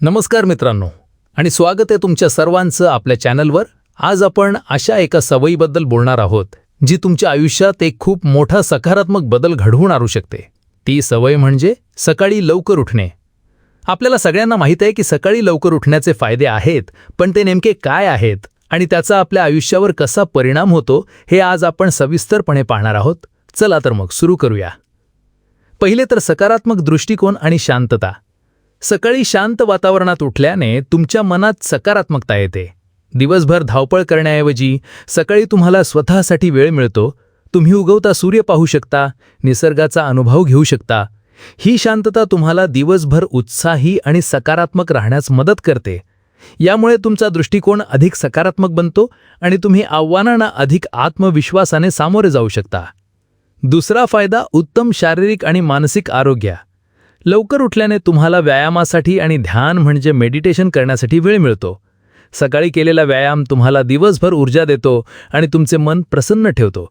नमस्कार मित्रांनो आणि स्वागत आहे तुमच्या सर्वांचं आपल्या चॅनलवर. आज आपण अशा एका सवयीबद्दल बोलणार आहोत जी तुमच्या आयुष्यात एक खूप मोठा सकारात्मक बदल घडवून आणू शकते. ती सवय म्हणजे सकाळी लवकर उठणे. आपल्याला सगळ्यांना माहीत आहे की सकाळी लवकर उठण्याचे फायदे आहेत पण ते नेमके काय आहेत आणि त्याचा आपल्या आयुष्यावर कसा परिणाम होतो हे आज आपण सविस्तरपणे पाहणार आहोत. चला तर मग सुरू करूया. पहिले तर सकारात्मक दृष्टिकोन आणि शांतता. सकाळी शांत वातावरणात उठल्याने तुमच्या मनात सकारात्मकता येते. दिवसभर धावपळ करण्याऐवजी सकाळी तुम्हाला स्वतःसाठी वेळ मिळतो. तुम्ही उगवता सूर्य पाहू शकता निसर्गाचा अनुभव घेऊ शकता. ही शांतता तुम्हाला दिवसभर उत्साही आणि सकारात्मक राहण्यास मदत करते. यामुळे तुमचा दृष्टिकोन अधिक सकारात्मक बनतो आणि तुम्ही आव्हानांना अधिक आत्मविश्वासाने सामोरे जाऊ शकता. दुसरा फायदा उत्तम शारीरिक आणि मानसिक आरोग्य. लवकर उठल्याने तुम्हाला व्यायामासाठी आणि ध्यान म्हणजे मेडिटेशन करण्यासाठी वेळ मिळतो. सकाळी केलेला व्यायाम तुम्हाला दिवसभर ऊर्जा देतो आणि तुमचे मन प्रसन्न ठेवतो.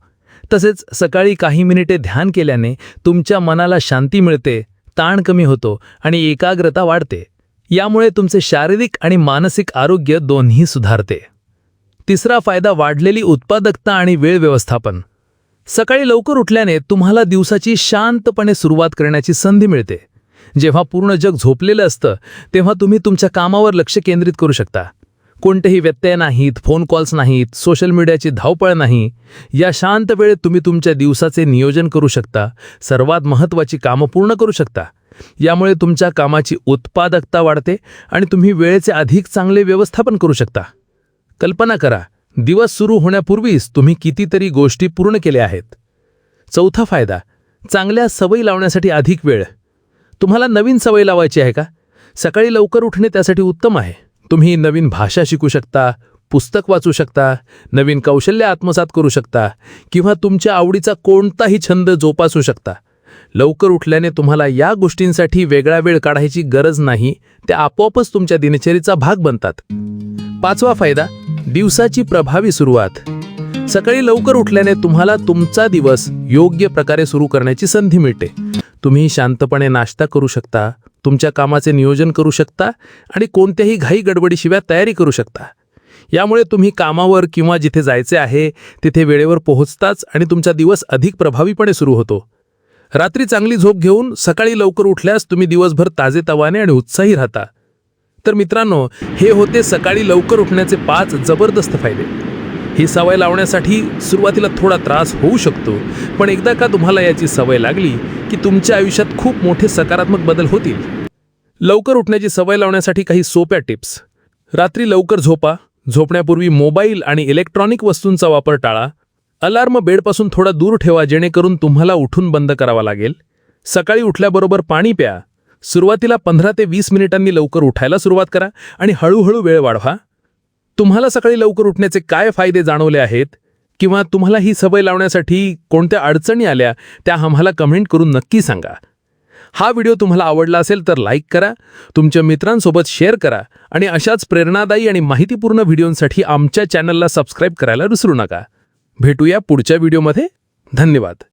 तसेच सकाळी काही मिनिटे ध्यान केल्याने तुमच्या मनाला शांती मिळते ताण कमी होतो आणि एकाग्रता वाढते. यामुळे तुमचे शारीरिक आणि मानसिक आरोग्य दोन्ही सुधारते. तिसरा फायदा वाढलेली उत्पादकता आणि वेळ व्यवस्थापन. सकाळी लवकर उठल्याने तुम्हाला दिवसाची शांतपणे सुरुवात करण्याची संधी मिळते. जेव्हा पूर्ण जग झोपलेलं असतं तेव्हा तुम्ही तुमच्या कामावर लक्ष केंद्रित करू शकता. कोणतेही व्यत्यय नाहीत फोन कॉल्स नाहीत सोशल मीडियाची धावपळ नाही. या शांत वेळेत तुम्ही तुमच्या दिवसाचे नियोजन करू शकता. सर्वात महत्त्वाची कामं पूर्ण करू शकता. यामुळे तुमच्या कामाची उत्पादकता वाढते आणि तुम्ही वेळेचे अधिक चांगले व्यवस्थापन करू शकता. कल्पना करा दिवस सुरू होण्यापूर्वीच तुम्ही कितीतरी गोष्टी पूर्ण केल्या आहेत. चौथा फायदा चांगल्या सवयी लावण्यासाठी अधिक वेळ. तुम्हाला नवीन सवय लावायची आहे का? सकाळी लवकर उठणे त्यासाठी उत्तम आहे. तुम्ही नवीन भाषा शिकू शकता पुस्तक वाचू शकता नवीन कौशल्य आत्मसात करू शकता किंवा तुमच्या आवडीचा कोणताही छंद जोपासू शकता. लवकर उठल्याने तुम्हाला या गोष्टींसाठी वेगळा वेळ काढायची गरज नाही त्या आपोआपच तुमच्या दिनचरीचा भाग बनतात. पाचवा फायदा दिवसाची प्रभावी सुरुवात. सकाळी लवकर उठल्याने तुम्हाला तुमचा दिवस योग्य प्रकारे सुरू करण्याची संधी मिळते. तुम्ही शांतपणे नाश्ता करू शकता तुमच्या कामाचे नियोजन करू शकता आणि कोणत्याही घाई गडबडीशिवाय तयारी करू शकता. यामुळे तुम्ही कामावर किंवा जिथे जायचे आहे तिथे वेळेवर पोहोचताच आणि तुमचा दिवस अधिक प्रभावीपणे सुरू होतो. रात्री चांगली झोप घेऊन सकाळी लवकर उठल्यास तुम्ही दिवसभर ताजेतवाने आणि उत्साही राहता. तर मित्रांनो हे होते सकाळी लवकर उठण्याचे पाच जबरदस्त फायदे. ही सवय लावण्यासाठी सुरुवातीला थोडा त्रास होऊ शकतो पण एकदा का तुम्हाला याची सवय लागली की तुमच्या आयुष्यात खूप मोठे सकारात्मक बदल होतील. लवकर उठण्याची सवय लावण्यासाठी काही सोप्या टिप्स. रात्री लवकर झोपा झोपण्यापूर्वी मोबाईल आणि इलेक्ट्रॉनिक वस्तूंचा वापर टाळा. अलार्म बेडपासून थोडा दूर ठेवा जेणेकरून तुम्हाला उठून बंद करावा लागेल. सकाळी उठल्याबरोबर पाणी प्या. सुरुवातीला पंधरा ते वीस मिनिटांनी लवकर उठायला सुरुवात करा आणि हळूहळू वेळ वाढवा. तुम्हाला सकाळी लवकर उठण्याचे काय फायदे जाणवले आहेत? किंवा तुम्हाला ही सवय लावण्यासाठी कोणत्या अडचणी आल्या त्या आम्हाला कमेंट करून नक्की सांगा. हा व्हिडिओ तुम्हाला आवडला असेल तर लाईक करा तुमच्या मित्रांसोबत शेअर करा आणि अशाच प्रेरणादायी आणि माहितीपूर्ण व्हिडिओंसाठी आमच्या चॅनलला सबस्क्राईब करायला विसरू नका. भेटूया पुढच्या व्हिडिओमध्ये धन्यवाद.